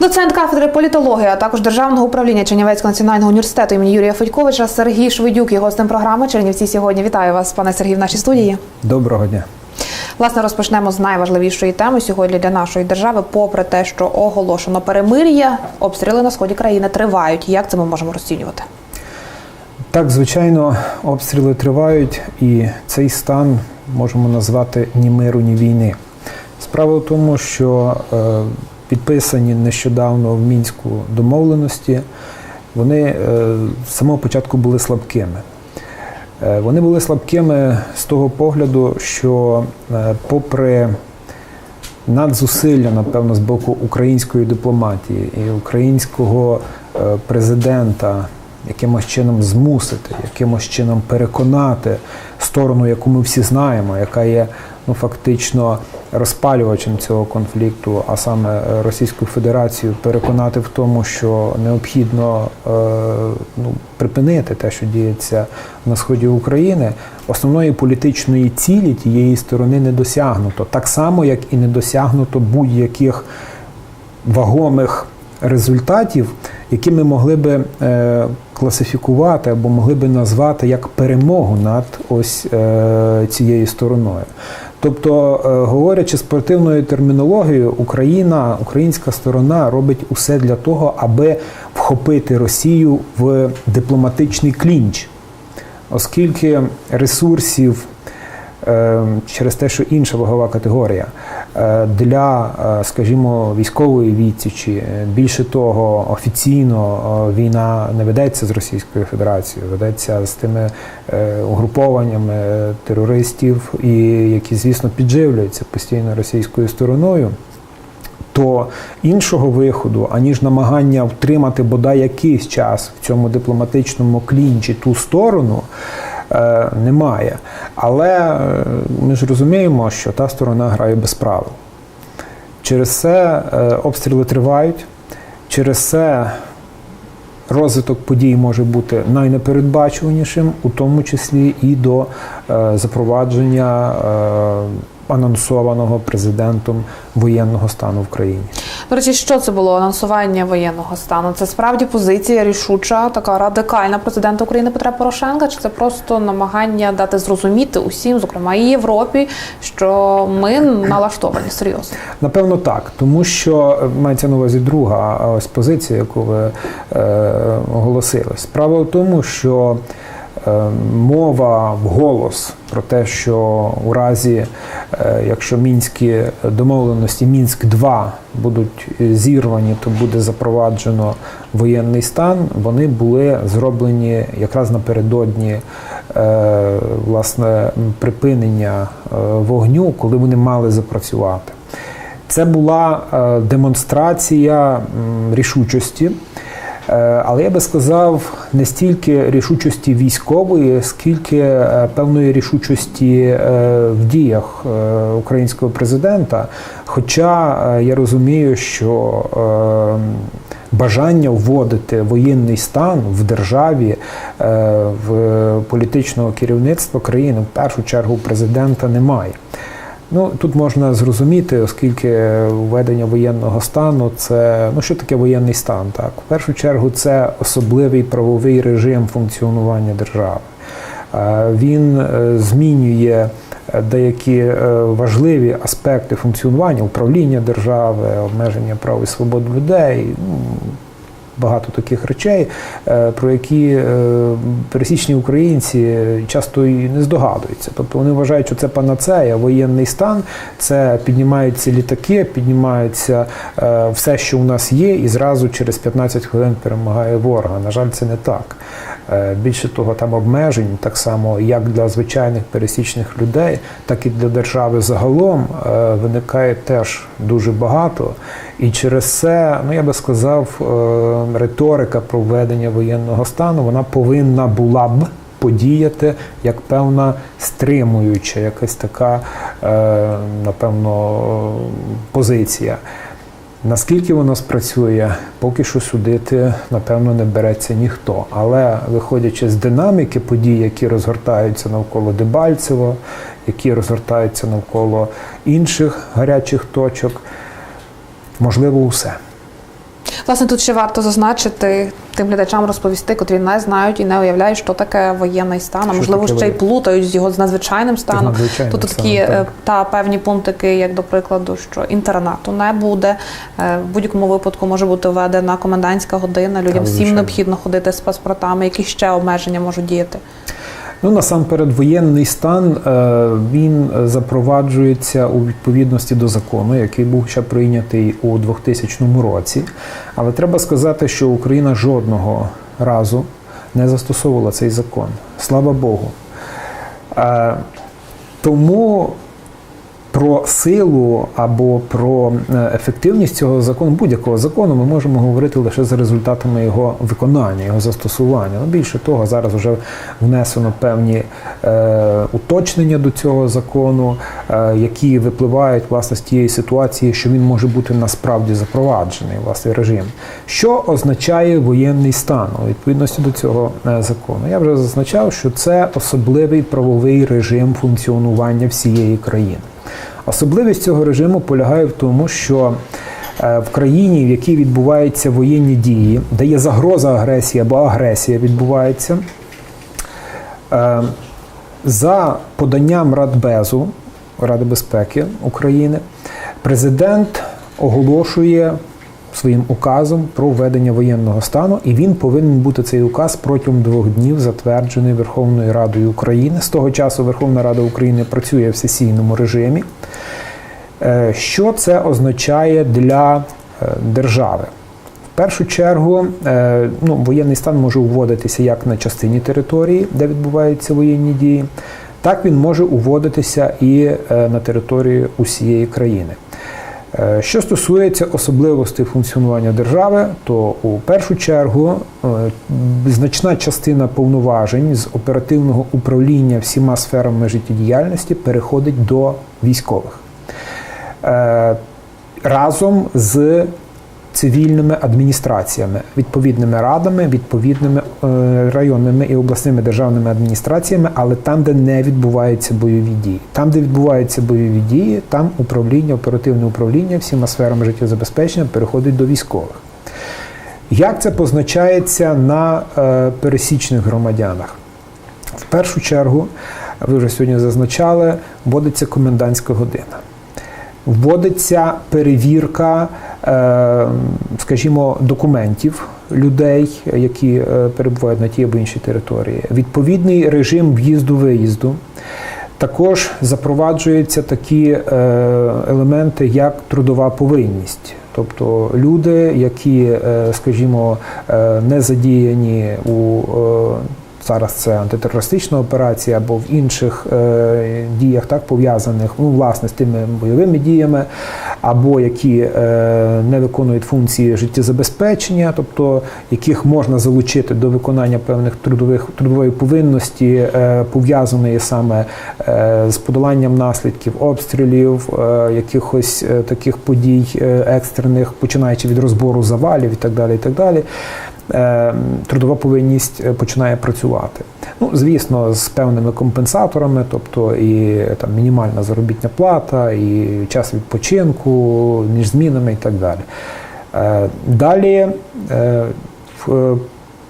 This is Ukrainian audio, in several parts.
Доцент кафедри політології, а також державного управління Чернівецького національного університету імені Юрія Федьковича Сергій Швидюк є гостем програми Чернівці сьогодні. Вітаю вас, пане Сергій, в нашій студії. Доброго дня. Власне, розпочнемо з найважливішої теми сьогодні для нашої держави. Попри те, що оголошено перемир'я, обстріли на сході країни тривають. Як це ми можемо розцінювати? Так, звичайно, обстріли тривають, і цей стан можемо назвати ні миру, ні війни. Справа в тому, що е, підписані нещодавно в мінську домовленості, вони е, з самого початку були слабкими. Е, вони були слабкими з того погляду, що, попри надзусилля, напевно, з боку української дипломатії і українського президента якимось чином змусити, якимось чином переконати сторону, яку ми всі знаємо, яка є ну, фактично розпалювачем цього конфлікту, а саме е, Російську Федерацію, переконати в тому, що необхідно е, ну, припинити те, що діється на сході України, основної політичної цілі тієї сторони не досягнуто, так само як і не досягнуто будь-яких вагомих результатів, які ми могли би е, класифікувати або могли би назвати як перемогу над ось цією стороною. Тобто, е, говорячи спортивною термінологією, Україна, українська сторона робить усе для того, аби вхопити Росію в дипломатичний клінч, оскільки ресурсів через те, що інша вагова категорія е, для, е, скажімо, військової відсічі. Е, Більше того, офіційно війна не ведеться з Російською Федерацією, ведеться з тими угрупованнями терористів, і які, звісно, підживлюються постійно російською стороною. То іншого виходу, аніж намагання втримати бодай якийсь час в цьому дипломатичному клінчі ту сторону, немає. Але е, ми ж розуміємо, що та сторона грає без правил. Через це е, обстріли тривають, через це розвиток подій може бути найнепередбачуванішим, у тому числі і до е, запровадження е, анонсованого президентом воєнного стану в країні. До речі, що це було анонсування воєнного стану? Це справді позиція рішуча, така радикальна президента України Петра Порошенка? Чи це просто намагання дати зрозуміти усім, зокрема і Європі, що ми налаштовані серйозно? Напевно, так, тому що е, мається на увазі друга ось позиція, яку ви е, оголосили. Справа в тому, що е, мова вголос про те, що у разі, е, якщо мінські домовленості Мінськ 2 будуть зірвані, то буде запроваджено воєнний стан. Вони були зроблені якраз напередодні е, власне припинення вогню, коли вони мали запрацювати. Це була демонстрація рішучості. Е, Але я би сказав не стільки рішучості військової, скільки е, певної рішучості е, в діях українського президента. Хоча я розумію, що бажання вводити воєнний стан в державі, в політичного керівництва країни в першу чергу президента немає. Ну тут можна зрозуміти, оскільки введення воєнного стану це ну що таке воєнний стан? Так, в першу чергу це особливий правовий режим функціонування держави. Е, Він е, змінює деякі е, важливі аспекти функціонування управління держави, обмеження прав і свобод людей. Багато таких речей, е, про які е, пересічні українці часто і не здогадуються. Тобто вони вважають, що це панацея, воєнний стан, це піднімаються літаки, піднімаються е, все, що у нас є, і зразу через 15 хвилин перемагає ворога. На жаль, це не так. Більше того, там обмежень так само як для звичайних пересічних людей, так і для держави загалом виникає теж дуже багато. І через це, ну я би сказав, риторика про введення воєнного стану вона повинна була б подіяти як певна стримуюча, якась така, е, напевно, позиція. Наскільки воно спрацює, поки що судити, напевно, не береться ніхто. Але виходячи з динаміки подій, які розгортаються навколо Дебальцево, які розгортаються навколо інших гарячих точок, можливо усе. Власне, тут ще варто зазначити тим глядачам розповісти, котрі не знають і не уявляють, що таке воєнний стан, а можливо ще й плутають з його з надзвичайним станом. надзвичайним Тут такі так. е, та певні пунктики, як до прикладу, що інтернату не буде. Е, В будь-якому випадку може бути введена комендантська година. Людям Так, всім необхідно ходити з паспортами, які ще обмеження можуть діяти. Ну, насамперед, воєнний стан е, він запроваджується у відповідності до закону, який був ще прийнятий у 2000 році. Але треба сказати, що Україна жодного разу не застосовувала цей закон. Слава Богу. Е, Тому про силу або про е, ефективність цього закону, будь-якого закону, ми можемо говорити лише за результатами його виконання, його застосування. Ну, більше того, зараз вже внесено певні е, уточнення до цього закону, е, які випливають власне з тієї ситуації, що він може бути насправді запроваджений, власне, режим. Що означає воєнний стан у відповідності до цього е, закону? Я вже зазначав, що це особливий правовий режим функціонування всієї країни. Особливість цього режиму полягає в тому, що е, в країні, в якій відбуваються воєнні дії, де є загроза агресії або агресія відбувається, е, за поданням Радбезу Ради безпеки України, президент оголошує своїм указом про введення воєнного стану, і він повинен бути цей указ протягом двох днів затверджений Верховною Радою України. З того часу Верховна Рада України працює в сесійному режимі. Е, Що це означає для е, держави? В першу чергу, е, ну, воєнний стан може уводитися як на частині території, де відбуваються воєнні дії, так він може уводитися і на території усієї країни. Е, Що стосується особливостей функціонування держави, то у першу чергу е, значна частина повноважень з оперативного управління всіма сферами життєдіяльності переходить до військових. Е, разом з цивільними адміністраціями, відповідними радами, відповідними е, районними і обласними державними адміністраціями, але там, де не відбуваються бойові дії. Там, де відбуваються бойові дії, там управління, оперативне управління всіма сферами життєзабезпечення переходить до військових. Як це позначається на е, пересічних громадянах? В першу чергу, ви вже сьогодні зазначали, вводиться комендантська година. Вводиться перевірка, е, скажімо, документів людей, які е, перебувають на тій або іншій території. Відповідний режим в'їзду-виїзду. Також запроваджуються такі е, елементи, як трудова повинність. Тобто люди, які, скажімо, не задіяні у зараз це антитерористична операція або в інших е, діях, так пов'язаних ну, власне з тими бойовими діями, або які е, не виконують функції життєзабезпечення, тобто яких можна залучити до виконання певних трудових трудової повинності, е, пов'язаної саме е, з подоланням наслідків обстрілів, е, якихось е, таких подій е, екстрених, починаючи від розбору завалів і так далі. І так далі. Е, Трудова повинність е, починає працювати. Ну, звісно, з певними компенсаторами, тобто і там мінімальна заробітна плата, і час відпочинку між змінами і так далі. Е, Далі в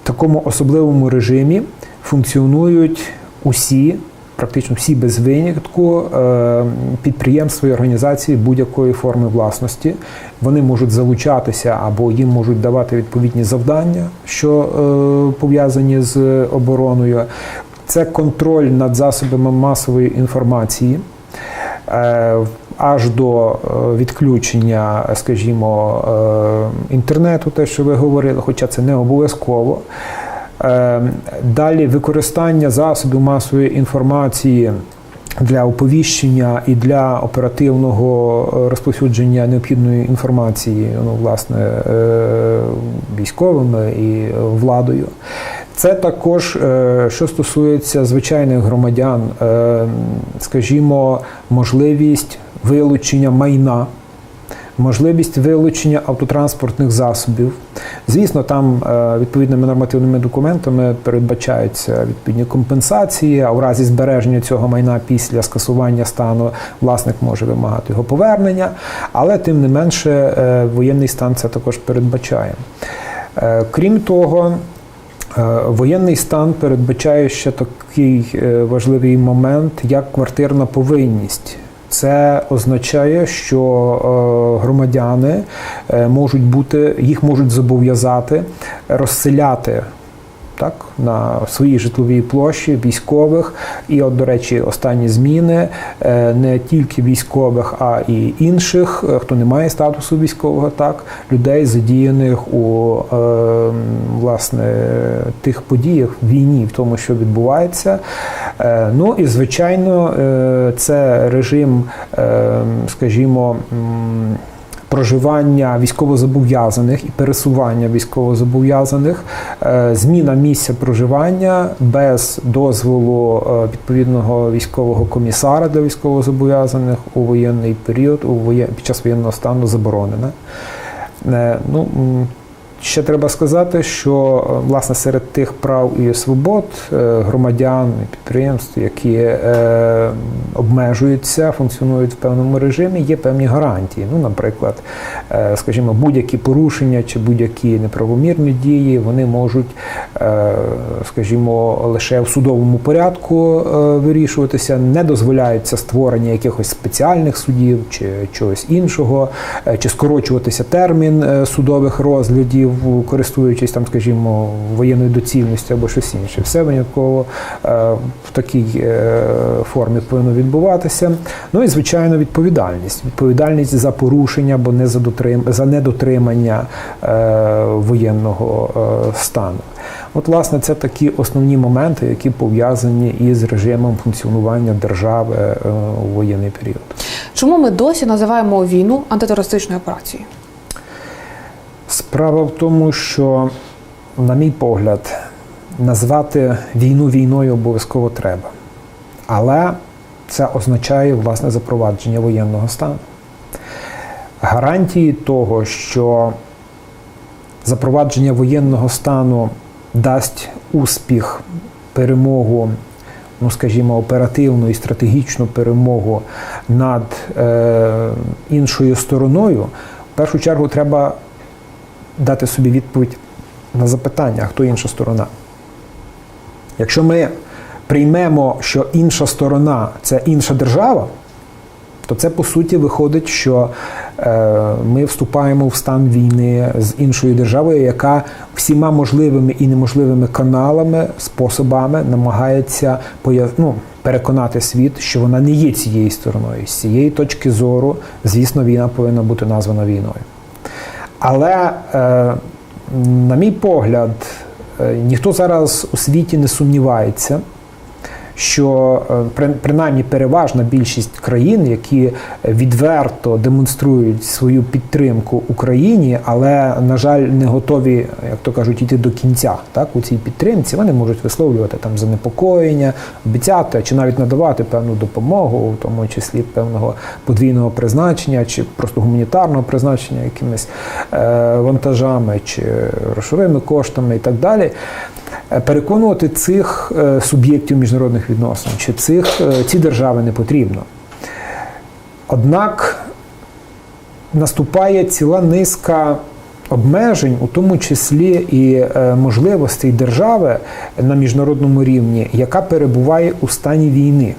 такому особливому режимі функціонують усі, практично всі без винятку, е, підприємства і організації будь-якої форми власності. Вони можуть залучатися або їм можуть давати відповідні завдання, що е, пов'язані з обороною. Це контроль над засобами масової інформації. Е, Аж до відключення, скажімо, інтернету, те, що ви говорили, хоча це не обов'язково. Е, Далі використання засобів масової інформації для оповіщення і для оперативного е, розповсюдження необхідної інформації, ну, власне, е, військовими і владою. Це також, е, що стосується звичайних громадян, скажімо, можливість вилучення майна можливість вилучення автотранспортних засобів. Звісно, там е, відповідними нормативними документами передбачаються відповідні компенсації, а в разі збереження цього майна після скасування стану власник може вимагати його повернення, але тим не менше е, воєнний стан це також передбачає. Е, Крім того, Воєнний стан передбачає ще такий важливий момент, як квартирна повинність. Це означає, що е, громадяни е, можуть бути, їх можуть зобов'язати розселяти так, на своїй житловій площі військових. І, от, до речі, останні зміни е, не тільки військових, а і інших, е, хто не має статусу військового, так, людей, задіяних у е, власне тих подіях війні, в тому, що відбувається. Ну і звичайно, це режим, скажімо. Проживання військовозобов'язаних і пересування військовозобов'язаних, е, зміна місця проживання без дозволу е, відповідного військового комісара для військовозобов'язаних у воєнний період, у воє... під час воєнного стану заборонена. Е, Ну, Ще треба сказати, що е, власне серед тих прав і свобод е, громадян і підприємств, які е, обмежуються, функціонують в певному режимі, є певні гарантії. Ну, наприклад, е, скажімо, будь-які порушення чи будь-які неправомірні дії вони можуть, е, скажімо, лише в судовому порядку е, вирішуватися. Не дозволяється створення якихось спеціальних судів чи чогось іншого, е, чи скорочуватися термін е, судових розглядів, користуючись там, скажімо, воєнною доцільністю або щось інше. Все винятково е, в такій е, формі повинно відбуватися. Ну і звичайно, відповідальність. Відповідальність за порушення або не за дотрим... за недотримання е, воєнного стану. От, власне, це такі основні моменти, які пов'язані із режимом функціонування держави у воєнний період. Чому ми досі називаємо війну антитерористичною операцією? Справа в тому, що, на мій погляд, назвати війну війною обов'язково треба. Але це означає власне запровадження воєнного стану. Гарантії того, що запровадження воєнного стану дасть успіх, перемогу, ну скажімо, оперативну і стратегічну перемогу над е, іншою стороною, в першу чергу треба дати собі відповідь на запитання, а хто інша сторона. Якщо ми приймемо, що інша сторона це інша держава, то це по суті виходить, що е, ми вступаємо в стан війни з іншою державою, яка всіма можливими і неможливими каналами, способами намагається ну, переконати світ, що вона не є цією стороною. З цієї точки зору, звісно, війна повинна бути названа війною. Але, е, на мій погляд, е, ніхто зараз у світі не сумнівається, що е, при- принаймні переважна більшість країн, які відверто демонструють свою підтримку Україні, але, на жаль, не готові, як то кажуть, йти до кінця так, у цій підтримці, вони можуть висловлювати там занепокоєння, обіцяти чи навіть надавати певну допомогу, в тому числі певного подвійного призначення чи просто гуманітарного призначення якимись е, вантажами чи грошовими коштами і так далі. Е, Переконувати цих е, суб'єктів міжнародних відносин чи цих е, ці держави не потрібно. Однак наступає ціла низка обмежень, у тому числі і можливостей держави на міжнародному рівні, яка перебуває у стані війни.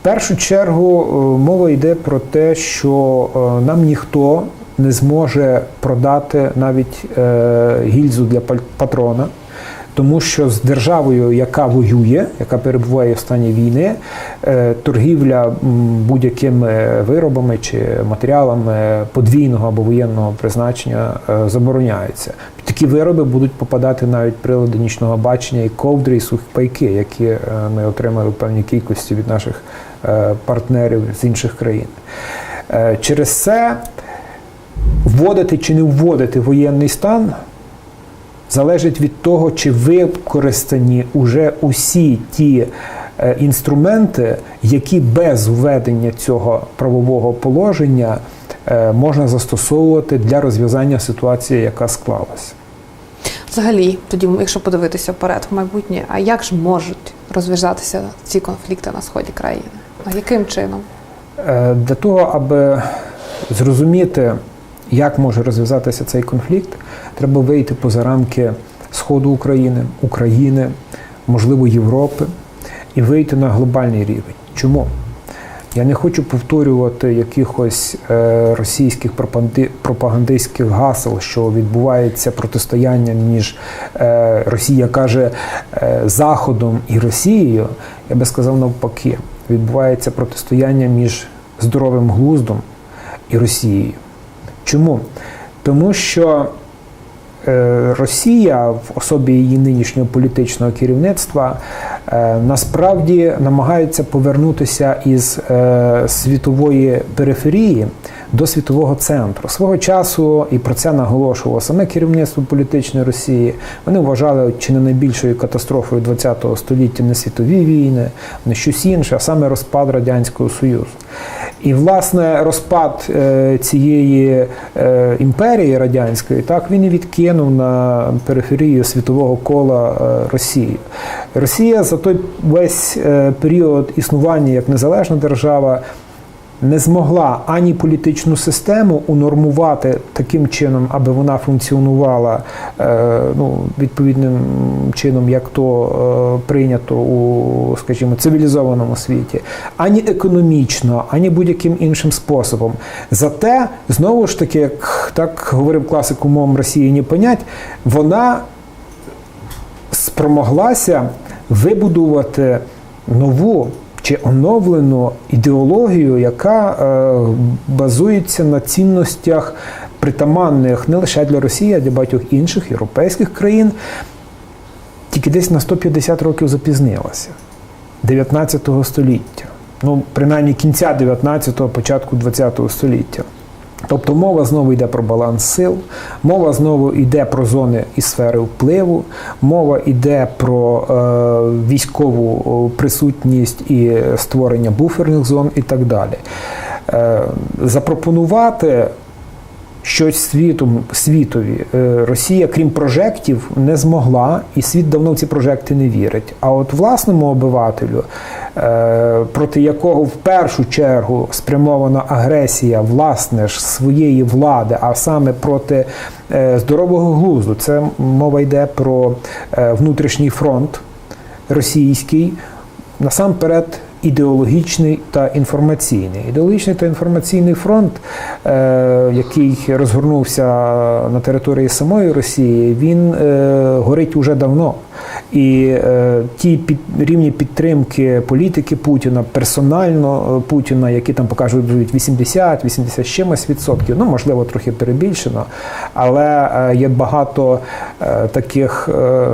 В першу чергу мова йде про те, що нам ніхто не зможе продати навіть гільзу для патрона, тому що з державою, яка воює, яка перебуває в стані війни, е, торгівля будь-якими виробами чи матеріалами подвійного або воєнного призначення е, забороняється. Такі вироби будуть попадати навіть прилади нічного бачення і ковдри, і сухі пайки, які е, ми отримали в певній кількості від наших партнерів з інших країн. Через це вводити чи не вводити воєнний стан залежить від того, чи використані уже усі ті е, інструменти, які без введення цього правового положення е, можна застосовувати для розв'язання ситуації, яка склалася. Взагалі, тоді, якщо подивитися вперед в майбутнє, а як ж можуть розв'язатися ці конфлікти на сході країни? А яким чином? Е, Для того, аби зрозуміти, як може розв'язатися цей конфлікт, треба вийти поза рамки Сходу України, України, можливо, Європи, і вийти на глобальний рівень. Чому? Я не хочу повторювати якихось е, російських пропаганди- пропагандистських гасел, що відбувається протистояння між е, Росія каже е, Заходом і Росією. Я би сказав навпаки, відбувається протистояння між здоровим глуздом і Росією. Чому? Тому що е, Росія в особі її нинішнього політичного керівництва е, насправді намагається повернутися із е, світової периферії до світового центру. Свого часу, і про це наголошувало саме керівництво політичної Росії. Вони вважали чи не найбільшою катастрофою ХХ століття не світові війни, не щось інше, а саме розпад Радянського Союзу. І власне розпад е, цієї е, імперії радянської, так він і відкинув на периферію світового кола е, Росії. Росія за той весь період існування як незалежна держава не змогла ані політичну систему унормувати таким чином, аби вона функціонувала е, ну, відповідним чином, як то е, прийнято у, скажімо, цивілізованому світі, ані економічно, ані будь-яким іншим способом. Зате, знову ж таки, як так говорив класик умом Росії не понять, вона спромоглася вибудувати нову чи оновлену ідеологію, яка е, базується на цінностях притаманних не лише для Росії, а для багатьох інших європейських країн, тільки десь на 150 років запізнилася 19 століття. Ну, принаймні кінця 19-го, початку 20-го століття. Тобто мова знову йде про баланс сил, мова знову йде про зони і сфери впливу, мова йде про е, військову присутність і створення буферних зон і так далі. Е, запропонувати щось світу, світові е, Росія, крім прожектів, не змогла, і світ давно в ці прожекти не вірить. А от власному обивателю, е, проти якого в першу чергу спрямована агресія власне ж своєї влади, а саме проти е, здорового глузду, це мова йде про внутрішній фронт російський, насамперед ідеологічний та інформаційний. Ідеологічний та інформаційний фронт, е, який розгорнувся на території самої Росії, він е, горить уже давно. І е, ті під, рівні підтримки політики Путіна, персонально е, Путіна, які там покажуть 80, 80 чимось відсотків, ну можливо трохи перебільшено, але е, є багато е, таких е,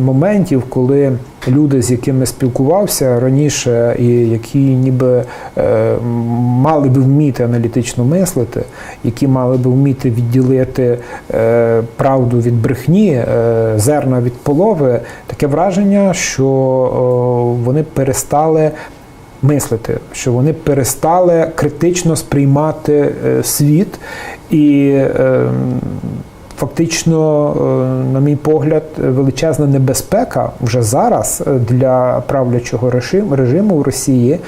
моментів, коли люди, з якими спілкувався раніше, і які ніби е, мали би вміти аналітично мислити, які мали би вміти відділити е, правду від брехні, е, зерна від полови, таке враження, що вони перестали. Мислити, що вони перестали критично сприймати е, світ і е, фактично, е, на мій погляд, величезна небезпека вже зараз е, для правлячого режиму, в Росії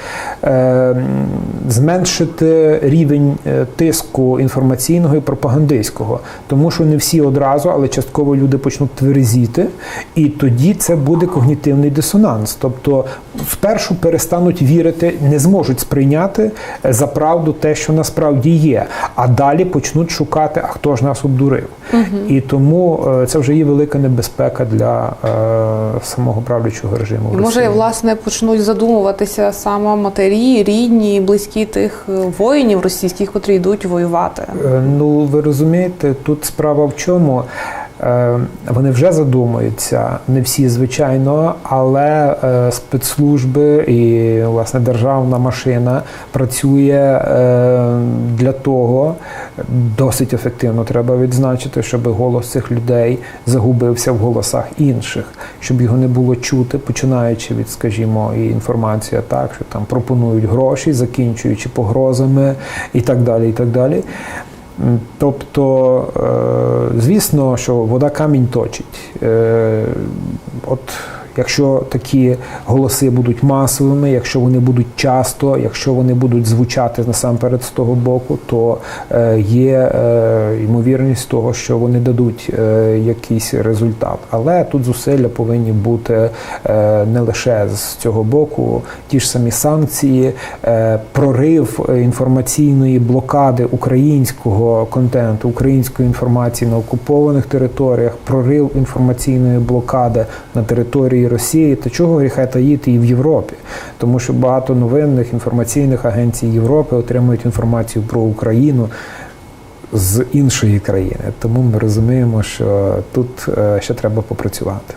е, зменшити рівень тиску інформаційного і пропагандистського, тому що не всі одразу, але частково люди почнуть тверезіти, і тоді це буде когнітивний дисонанс. Тобто, спершу перестануть вірити, не зможуть сприйняти за правду те, що насправді є, а далі почнуть шукати, а хто ж нас обдурив. І тому е, це вже є велика небезпека для е, самого правлячого режиму. в може, власне, почнуть задумуватися саме матері, рідні, близькі тих воїнів російських, котрі йдуть воювати. Е, Ну, ви розумієте, тут справа в чому? Е, Вони вже задумуються, не всі, звичайно, але е, спецслужби і власне державна машина працює е, для того, досить ефективно треба відзначити, щоб голос цих людей загубився в голосах інших, щоб його не було чути, починаючи від, скажімо, і інформація так, що там пропонують гроші, закінчуючи погрозами і так далі. і так далі. Тобто, е, звісно, що вода камінь точить. Е, От якщо такі голоси будуть масовими, якщо вони будуть часто, якщо вони будуть звучати насамперед з того боку, то е, є е, ймовірність того, що вони дадуть е, якийсь результат. Але тут зусилля повинні бути не лише з цього боку, ті ж самі санкції, прорив інформаційної блокади українського контенту, української інформації на окупованих територіях, прорив інформаційної блокади на території Росії та чого гріха таїти і в Європі, тому що багато новинних інформаційних агенцій Європи отримують інформацію про Україну. З іншої країни, тому ми розуміємо, що тут е, ще треба попрацювати.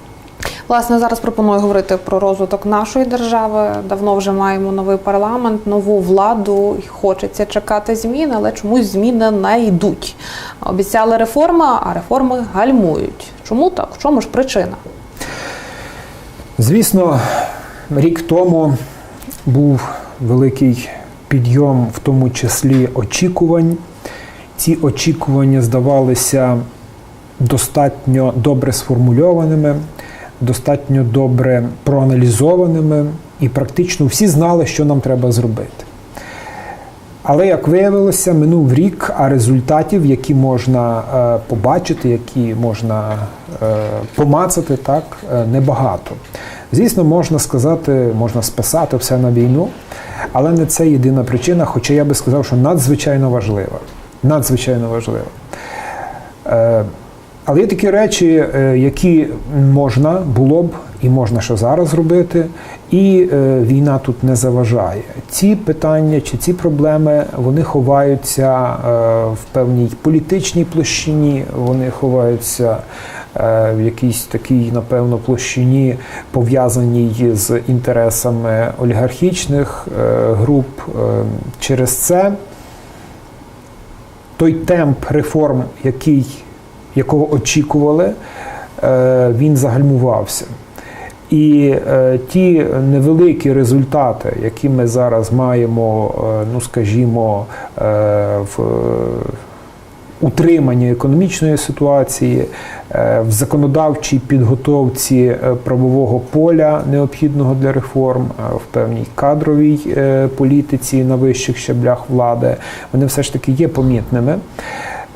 Власне, зараз пропоную говорити про розвиток нашої держави. Давно вже маємо новий парламент, нову владу. Хочеться чекати змін, але чомусь зміни не йдуть. Обіцяли реформи, а реформи гальмують. Чому так? В чому ж причина? Звісно, рік тому був великий підйом, в тому числі очікувань. Ці очікування здавалися достатньо добре сформульованими, достатньо добре проаналізованими, і практично всі знали, що нам треба зробити. Але як виявилося, минув рік, а результатів, які можна е, побачити, які можна е, помацати, так е, небагато. Звісно, можна сказати, можна списати все на війну, але не це єдина причина, хоча я би сказав, що надзвичайно важлива. Надзвичайно важлива. Е, але є такі речі, е, які можна було б і можна ще зараз зробити, і е, війна тут не заважає. Ці питання чи ці проблеми вони ховаються е, в певній політичній площині, вони ховаються е, в якійсь такій, напевно, площині, пов'язаній з інтересами олігархічних е, груп. Е, Через це той темп реформ, який, якого очікували, він загальмувався. І е, ті невеликі результати, які ми зараз маємо, е, ну скажімо, е, в утриманні економічної ситуації, в законодавчій підготовці правового поля необхідного для реформ, в певній кадровій політиці на вищих щаблях влади, вони все ж таки є помітними.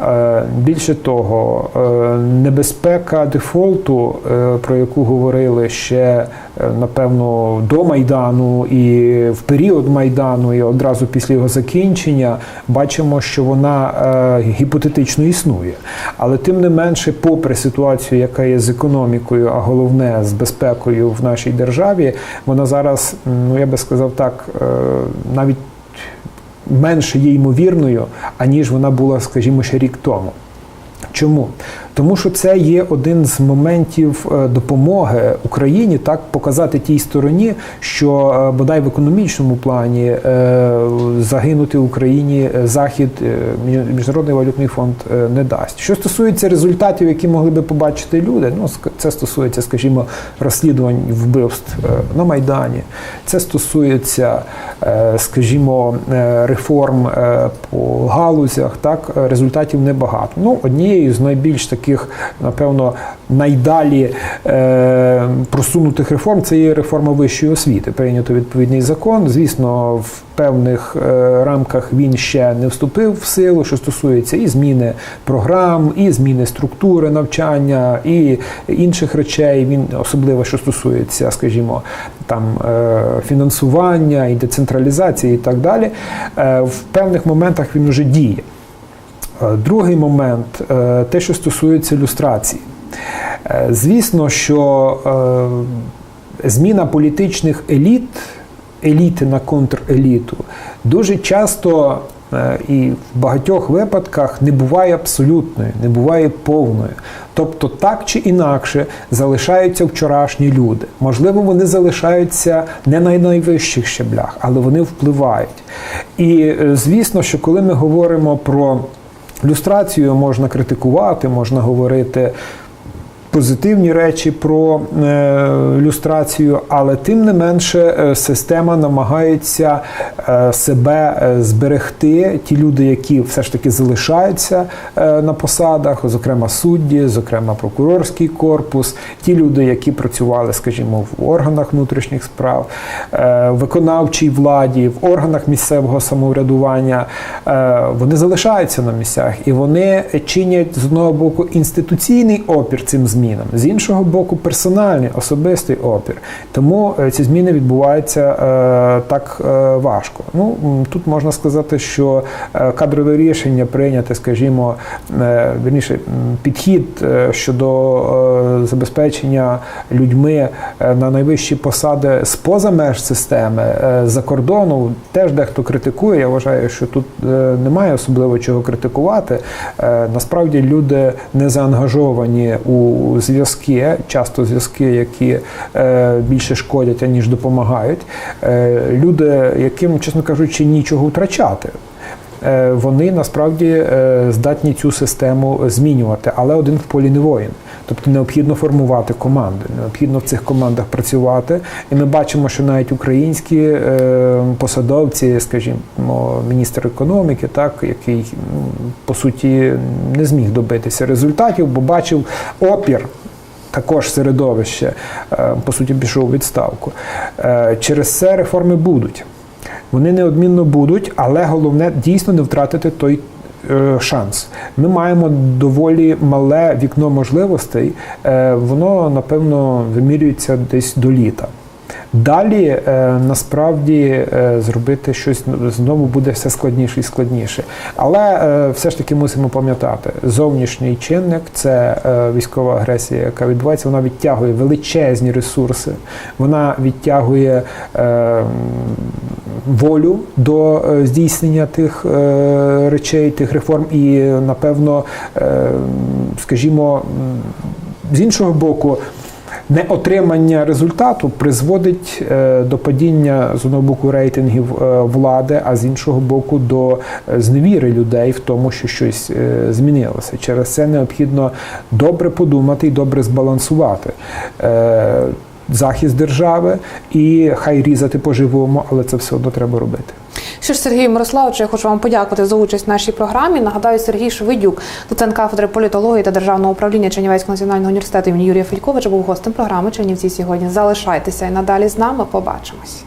Е, Більше того, е, небезпека дефолту, е, про яку говорили ще напевно до Майдану і в період Майдану, і одразу після його закінчення, бачимо, що вона гіпотетично існує. Але тим не менше, попри ситуацію, яка є з економікою, а головне з безпекою в нашій державі, вона зараз, ну я би сказав так, навіть менше є ймовірною, аніж вона була, скажімо, ще рік тому. Чому? Тому що це є один з моментів е, допомоги Україні так показати тій стороні, що е, бодай в економічному плані е, загинути Україні захід міжнародний валютний фонд не дасть. Що стосується результатів, які могли би побачити люди, ну це стосується, скажімо, розслідувань вбивств на майдані. Це стосується, скажімо, реформ по галузях. Так результатів небагато. Ну однією з найбільш таких, напевно, найдалі е, просунутих реформ це є реформа вищої освіти. Прийнято відповідний закон. Звісно, в певних е, рамках він ще не вступив в силу, що стосується і зміни програм, і зміни структури навчання, і інших речей. Він особливо, що стосується, скажімо, там е, фінансування і децентралізації, і так далі. Е, в певних моментах він вже діє. Е, Другий момент е, те, що стосується люстрації. Е, Звісно, що зміна політичних еліт, еліти на контреліту, дуже часто І в багатьох випадках не буває абсолютною, не буває повною. Тобто, так чи інакше залишаються вчорашні люди. Можливо, вони залишаються не на найвищих щеблях, але вони впливають. І звісно, що коли ми говоримо про люстрацію, можна критикувати, можна говорити позитивні речі про е, люстрацію, але тим не менше е, система намагається е, себе зберегти. Ті люди, які все ж таки залишаються на посадах, зокрема судді, зокрема прокурорський корпус, ті люди, які працювали, скажімо, в органах внутрішніх справ, виконавчій владі, в органах місцевого самоврядування, вони залишаються на місцях і вони чинять з одного боку інституційний опір цим змінам, з іншого боку, персональний особистий опір. Тому е, ці зміни відбуваються е, так е, важко. Ну тут можна сказати, що кадрове рішення прийняте, скажімо, е, вірніше, підхід щодо забезпечення людьми на найвищі посади з-поза меж системи за кордону, теж дехто критикує. Я вважаю, що тут немає особливо чого критикувати. Насправді люди не заангажовані у зв'язки, часто зв'язки, які е, більше шкодять, аніж допомагають. Е, Люди, яким, чесно кажучи, нічого втрачати. Е, Вони насправді здатні цю систему змінювати, але один в полі не воїн. Тобто необхідно формувати команди, необхідно в цих командах працювати. І ми бачимо, що навіть українські е, посадовці, скажімо, міністр економіки, так який по суті не зміг добитися результатів, бо бачив опір. Також середовище, е, по суті, пішов у відставку. Е, Через це реформи будуть. Вони неодмінно будуть, але головне дійсно не втратити той шанс. Ми маємо доволі мале вікно можливостей. Е, Воно, напевно, вимірюється десь до літа. Далі е, насправді е, зробити щось знову буде все складніше і складніше. Але е, все ж таки мусимо пам'ятати, зовнішній чинник це військова агресія, яка відбувається, вона відтягує величезні ресурси, вона відтягує волю до здійснення тих речей, тих реформ, і напевно, скажімо, з іншого боку. Неотримання результату призводить е, до падіння з одного боку рейтингів е, влади, а з іншого боку до е, зневіри людей в тому, що щось змінилося. Через це необхідно добре подумати і добре збалансувати. Захист держави і хай різати по-живому, але це все одно треба робити. Що ж, Сергію Мирославовичу, я хочу вам подякувати за участь в нашій програмі. Нагадаю, Сергій Швидюк, доцент кафедри політології та державного управління Чернівецького національного університету імені Юрія Фельковича був гостем програми Чернівці сьогодні. Залишайтеся і надалі з нами. Побачимось.